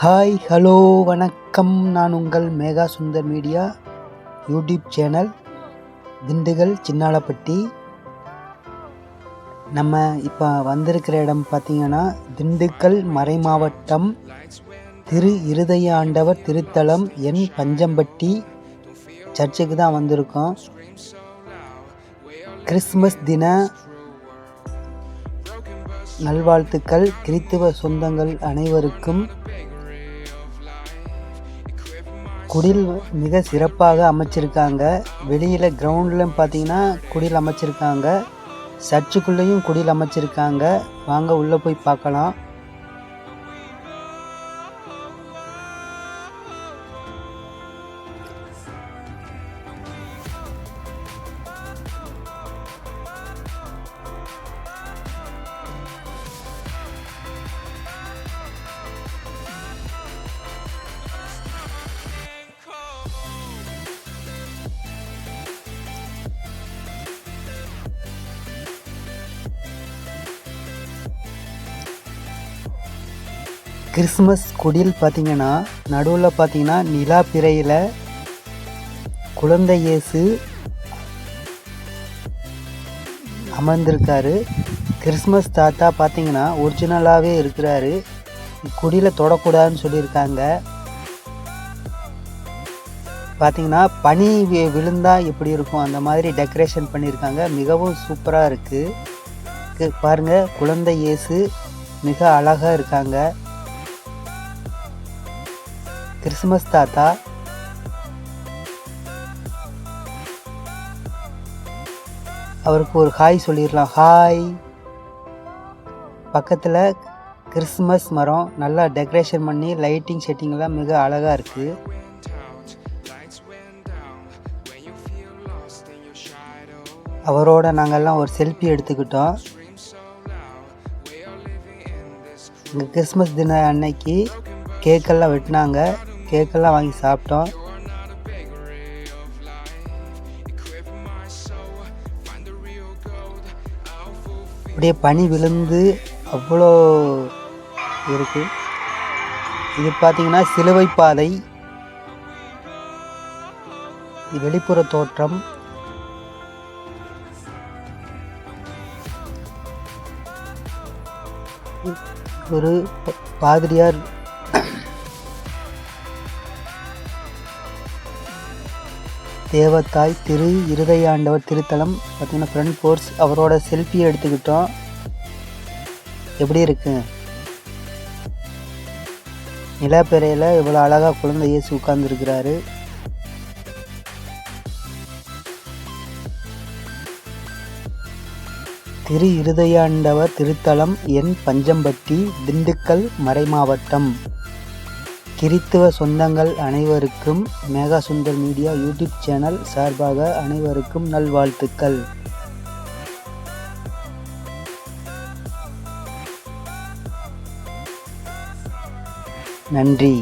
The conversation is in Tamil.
ஹாய் ஹலோ வணக்கம். நான் உங்கள் Megha Sundar media YouTube channel Dindigul Chinnalapatti. நம்ம இப்போ வந்திருக்கிற இடம் பார்த்திங்கன்னா திண்டுக்கல் மறை மாவட்டம் திரு இருதய ஆண்டவர் திருத்தலம் என் பஞ்சம்பட்டி சர்ச்சுக்கு தான் வந்திருக்கோம். கிறிஸ்மஸ் தின நல்வாழ்த்துக்கள். கிறித்துவ சொந்தங்கள் அனைவருக்கும் குடில் மிக சிறப்பாக அமைச்சிருக்காங்க. வெளியில் கிரவுண்டில் பார்த்தீங்கன்னா குடில் அமைச்சிருக்காங்க. சர்ச்சுக்குள்ளேயும் குடில் அமைச்சிருக்காங்க. வாங்க உள்ளே போய் பார்க்கலாம். கிறிஸ்மஸ் குடில் பார்த்திங்கன்னா நடுவில் பார்த்தீங்கன்னா நிலா பிறையில் குழந்தை இயேசு அமர்ந்திருக்காரு. கிறிஸ்மஸ் தாத்தா பார்த்திங்கன்னா ஒரிஜினலாகவே இருக்கிறாரு. குடியில் தொடக்கூடாதுன்னு சொல்லியிருக்காங்க. பார்த்தீங்கன்னா பனி வி- விழுந்தா எப்படி இருக்கும்? அந்த மாதிரி டெக்கரேஷன் பண்ணியிருக்காங்க. மிகவும் சூப்பராக இருக்குது பாருங்க குழந்தை இயேசு மிக அழகாக இருக்காங்க. கிறிஸ்மஸ் தாத்தா. அவருக்கு ஒரு ஹாய் சொல்லிடலாம். ஹாய். பக்கத்தில் கிறிஸ்மஸ் மரம் நல்லா டெக்கரேஷன் பண்ணி லைட்டிங் செட்டிங்லாம் மிக அழகாக இருக்குது அவரோட நாங்கள்லாம் ஒரு செல்ஃபி எடுத்துக்கிட்டோம். இங்கே கிறிஸ்மஸ் தின அன்னைக்கு கேக்கெல்லாம் வெட்டினாங்க. கேக்கெல்லாம் வாங்கி சாப்பிட்டோம். அப்படியே பனி விழுந்து அவ்வளோ இருக்கு. இது பார்த்தீங்கன்னா சிலுவை பாதை. வெளிப்புற தோற்றம். ஒரு பாதிரியார் தேவத்தாய் திரு இருதயாண்டவர் திருத்தலம் பார்த்தீங்கன்னா ஃப்ரண்ட் போர்ஸ் அவரோட செல்ஃபி எடுத்துக்கிட்டோம். எப்படி இருக்கு? நிலப்பெறையில் இவ்வளோ அழகாக குழந்தை இயேசு உட்கார்ந்துருக்கிறாரு. திரு இருதயாண்டவர் திருத்தலம் என் பஞ்சம்பட்டி திண்டுக்கல் மறைமாவட்டம் கிறித்துவ சொந்தங்கள் அனைவருக்கும் Megha Sundar media YouTube channel சார்பாக அனைவருக்கும் நல்வாழ்த்துக்கள். நன்றி.